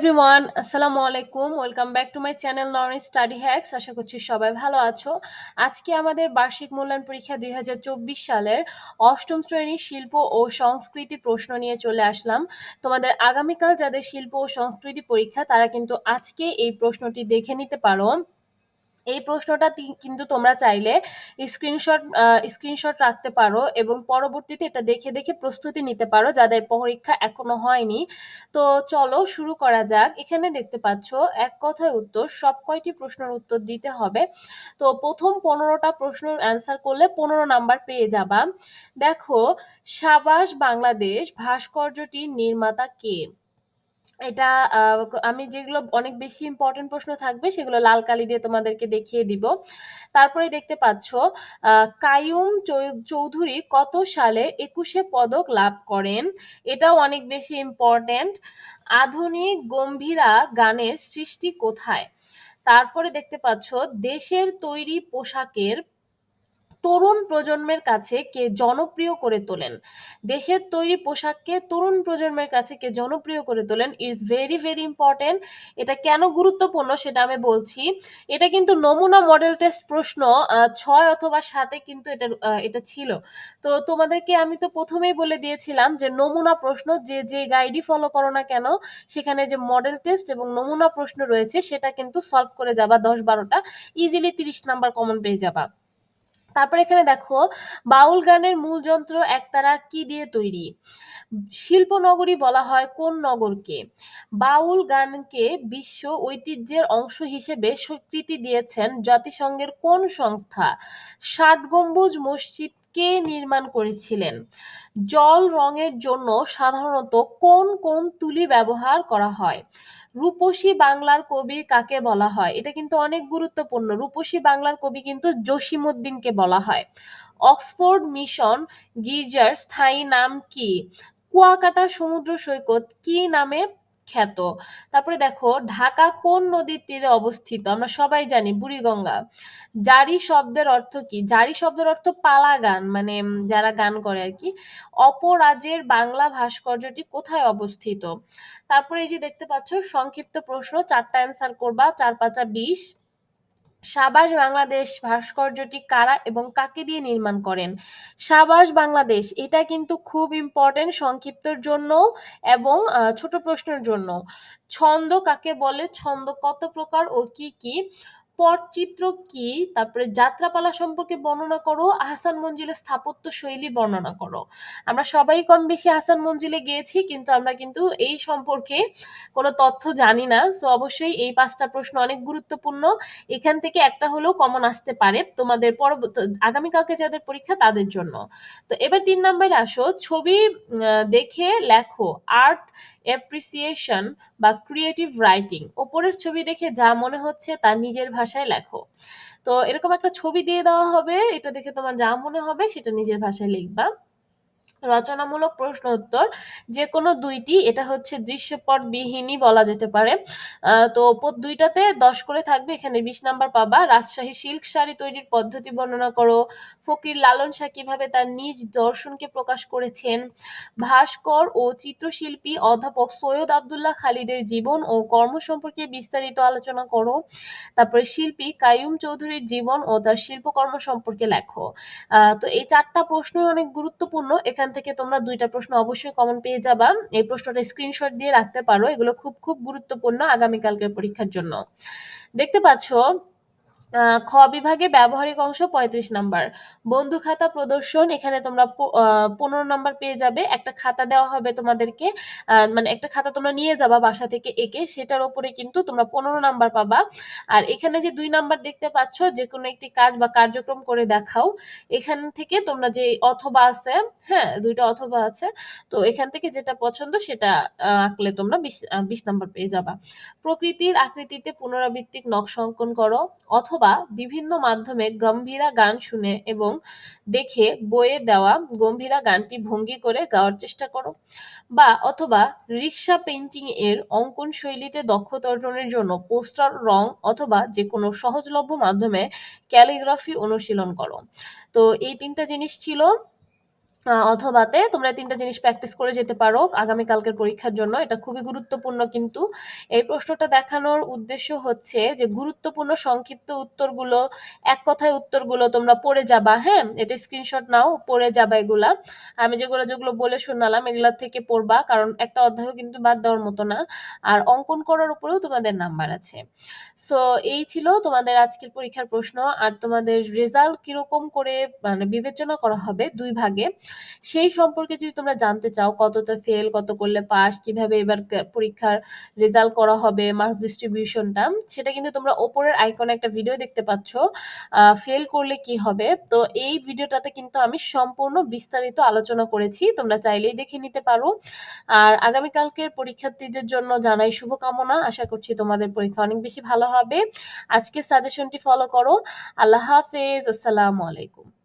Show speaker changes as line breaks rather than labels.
Everyone, আসসালামু আলাইকুম। Welcome back to my channel Naren study hacks. আশা করছি সবাই ভালো আছো। আজকে আমাদের বার্ষিক মূল্যায়ন পরীক্ষা দুই হাজার চব্বিশ সালের অষ্টম শ্রেণির শিল্প ও সংস্কৃতি প্রশ্ন নিয়ে চলে আসলাম। তোমাদের আগামীকাল যাদের শিল্প ও সংস্কৃতি পরীক্ষা, তারা কিন্তু আজকে এই প্রশ্নটি দেখে নিতে পারো। এই প্রশ্নটা কিন্তু তোমরা চাইলে স্ক্রিনশট স্ক্রিনশট রাখতে পারো এবং পরবর্তীতে এটা দেখে দেখে প্রস্তুতি নিতে পারো যাদের পরীক্ষা এখনও হয়নি। তো চলো শুরু করা যাক। এখানে দেখতে পাচ্ছ, এক কথায় উত্তর, সব কয়টি প্রশ্নের উত্তর দিতে হবে। তো প্রথম পনেরোটা প্রশ্ন অ্যান্সার করলে পনেরো নাম্বার পেয়ে যাবা। দেখো, সাবাস বাংলাদেশ ভাস্কর্যটির নির্মাতা কে? এটা আমি যেগুলো অনেক বেশি ইম্পর্টেন্ট প্রশ্ন থাকবে সেগুলো লাল কালি দিয়ে তোমাদেরকে দেখিয়ে দিব। তারপরে দেখতে পাচ্ছ কায়ুম চৌধুরী কত সালে একুশে পদক লাভ করেন? এটাও অনেক বেশি ইম্পর্টেন্ট আধুনিক গম্ভীরা গানের সৃষ্টি কোথায়? তারপরে দেখতে পাচ্ছ, দেশের তৈরি পোশাকের তরুণ প্রজন্মের কাছে কে জনপ্রিয় করে তোলেন। দেশের তৈরি পোশাককে তরুণ প্রজন্মের কাছে কে জনপ্রিয় করে তোলেন ইজ ভেরি ভেরি ইম্পর্টেন্ট এটা কেন গুরুত্বপূর্ণ সেটা আমি বলছি। এটা কিন্তু নমুনা মডেল টেস্ট প্রশ্ন ছয় অথবা সাতে কিন্তু এটা এটা ছিল। তো তোমাদেরকে আমি তো প্রথমেই বলে দিয়েছিলাম যে নমুনা প্রশ্ন, যে যে গাইডই ফলো করো না কেন, সেখানে যে মডেল টেস্ট এবং নমুনা প্রশ্ন রয়েছে সেটা কিন্তু সলভ করে যাবা দশ বারোটা। ইজিলি তিরিশ নাম্বার কমন পেয়ে যাবা। তারপর এখানে দেখো, বাউল গানের মূল যন্ত্র একতারা কি দিয়ে তৈরি? শিল্প নগরী বলা হয় কোন নগরকে? বাউল গানকে বিশ্ব ঐতিহ্যের অংশ হিসেবে স্বীকৃতি দিয়েছেন জাতিসংঘের কোন সংস্থা? ষাট গম্বুজ মসজিদ কে নির্মাণ করেছিলেন? জল রঙের জন্য সাধারণত কোন কোন তুলি ব্যবহার করা হয়? রূপসী বাংলার কবি কাকে বলা হয়? এটা কিন্তু অনেক গুরুত্বপূর্ণ। রূপসী বাংলার কবি কিন্তু জসিমুদ্দিনকে বলা হয়। অক্সফোর্ড মিশন গির্জার স্থায়ী নাম কি? কুয়াকাটা সমুদ্র সৈকত কি নামে খ্যাত তারপরে দেখো, ঢাকা কোন নদীর তীরে অবস্থিত? আমরা সবাই জানি বুড়িগঙ্গা। জারি শব্দের অর্থ কি? জারি শব্দের অর্থ পালা গান মানে যারা গান করে আর কি। অপরাজের বাংলা ভাস্কর্যটি কোথায় অবস্থিত? তারপরে এই যে দেখতে পাচ্ছ, সংক্ষিপ্ত প্রশ্ন, চারটা অ্যান্সার করবা, চার পাঁচা বিশ। সাবাস বাংলাদেশ ভাস্কর্যটি কারা এবং কাকে দিয়ে নির্মাণ করেন? সাবাস বাংলাদেশ, এটা কিন্তু খুব ইম্পর্টেন্ট সংক্ষিপ্তর জন্য এবং ছোট প্রশ্নের জন্য। ছন্দ কাকে বলে? ছন্দ কত প্রকার ও কি কি? পটচিত্র কি? তারপরে যাত্রাপালা সম্পর্কে বর্ণনা করো, আহসান মঞ্জিলের স্থাপত্য শৈলী বর্ণনা করো। আমরা সবাই কম বেশি আহসান মঞ্জিলে গিয়েছি, কিন্তু আমরা কিন্তু এই সম্পর্কে কোনো তথ্য জানি না। সো অবশ্যই এই পাঁচটা প্রশ্ন অনেক গুরুত্বপূর্ণ। এখান থেকে একটা হলেও কমন আসতে পারে তোমাদের পরবর্তী আগামীকালকে যাদের পরীক্ষা তাদের জন্য। তো এবার তিন নম্বরে আসো। ছবি দেখে লেখো। আর্ট অ্যাপ্রিসিয়েশন বা ক্রিয়েটিভ রাইটিং ওপরের ছবি দেখে যা মনে হচ্ছে তা নিজের ভাষায় লেখো। তো এরকম একটা ছবি দিয়ে দেওয়া হবে, এটা দেখে তোমার যা মনে হবে সেটা নিজের ভাষায় লিখবা। রচনামূলক প্রশ্ন উত্তর। যে কোনো দুইটি, এটা হচ্ছে দৃশ্যপট বিহীনই বলা যেতে পারে। তো দুইটাতে দশ করে থাকবে, এখানে বিশ নাম্বার পাবা। রাজশাহী সিল্ক শাড়ি তৈরির পদ্ধতি বর্ণনা করো। ফকির লালন শাহ কীভাবে তার নিজ দর্শনকে প্রকাশ করেছেন? ভাস্কর ও চিত্রশিল্পী অধ্যাপক সৈয়দ আবদুল্লাহ খালিদের জীবন ও কর্ম সম্পর্কে বিস্তারিত আলোচনা করো। তারপরে শিল্পী কায়ুম চৌধুরীর জীবন ও তার শিল্পকর্ম সম্পর্কে লেখো। তো এই চারটা প্রশ্ন অনেক গুরুত্বপূর্ণ। এখান থেকে তোমরা দুইটা প্রশ্ন অবশ্যই কমন পেয়ে যাবা। এই প্রশ্নটা স্ক্রিনশট দিয়ে রাখতে পারো। এগুলো খুব খুব গুরুত্বপূর্ণ আগামীকালকের পরীক্ষার জন্য। দেখতে পাচ্ছ খ বিভাগে ব্যবহারিক অংশ পঁয়ত্রিশ নাম্বার। বন্ধু খাতা প্রদর্শন, এখানে তোমরা পনেরো নাম্বার পেয়ে যাবে। একটা খাতা দেওয়া হবে তোমাদেরকে। মানে একটা খাতা তোমরা নিয়ে যাবা বাসা থেকে এঁকে, সেটার উপরে কিন্তু তোমরা পনেরো নাম্বার পাবা। আর এখানে যে দুই নাম্বার দেখতে পাচ্ছ যে কোনো একটি কাজ বা কার্যক্রম করে দেখাও। এখান থেকে তোমরা যে অথবা আছে হ্যাঁ দুইটা অথবা আছে, তো এখান থেকে যেটা পছন্দ সেটা আঁকলে তোমরা বিশ বিশ নাম্বার পেয়ে যাবা। প্রকৃতির আকৃতিতে পুনরাবৃত্তিক নকশা অঙ্কন করো, অথবা অথবা বিভিন্ন মাধ্যমে গম্ভীরা গান শুনে এবং দেখে বয়ে দেওয়া গম্ভীরা গানটি ভঙ্গি করে গাওয়ার চেষ্টা করো। বা অথবা রিক্সা পেন্টিং এর অঙ্কন শৈলীতে দক্ষতা অর্জনের জন্য পোস্টার, রং অথবা যে কোনো সহজলভ্য মাধ্যমে ক্যালিগ্রাফি অনুশীলন করো। তো এই তিনটা জিনিস ছিল। অথবাতে তোমরা ৩ টা জিনিস প্র্যাকটিস করে যেতে পারো আগামীকালকের পরীক্ষার জন্য। এটা খুবই গুরুত্বপূর্ণ কিন্তু। এই প্রশ্নটা দেখানোর উদ্দেশ্য হচ্ছে যে গুরুত্বপূর্ণ সংক্ষিপ্ত উত্তরগুলো, এক কথায় উত্তরগুলো তোমরা পড়ে যাবা, হ্যাঁ? এটা স্ক্রিনশট নাও, পড়ে যাবা এগুলা। আমি যেগুলো, যেগুলো বলে শোনালাম এগুলা থেকে পড়বা। কারণ একটা অধ্যায়ও কিন্তু বাদ দেওয়ার মতো না। আর অঙ্কন করার উপরেও তোমাদের নাম্বার আছে। সো এই ছিল তোমাদের আজকের পরীক্ষার প্রশ্ন। আর তোমাদের রেজাল্ট কীরকম করে মানে বিবেচনা করা হবে দুই ভাগে। সেই সম্পর্কে যদি তোমরা জানতে চাও কততে ফেল, কত করলে পাস, কীভাবে এবার পরীক্ষার রেজাল্ট করা হবে, মার্কস ডিস্ট্রিবিউশনটা সেটা কিন্তু তোমরা ওপরের আইকনে একটা ভিডিও দেখতে পাচ্ছ। ফেল করলে কি হবে? তো এই ভিডিওটাতে কিন্তু আমি সম্পূর্ণ বিস্তারিত আলোচনা করেছি। তোমরা চাইলেই দেখে নিতে পারো। আর আগামীকালকের পরীক্ষার্থীদের জন্য জানাই শুভকামনা। আশা করছি তোমাদের পরীক্ষা অনেক বেশি ভালো হবে। আজকের সাজেশনটি ফলো করো। আল্লাহ হাফেজ। আসসালামু আলাইকুম।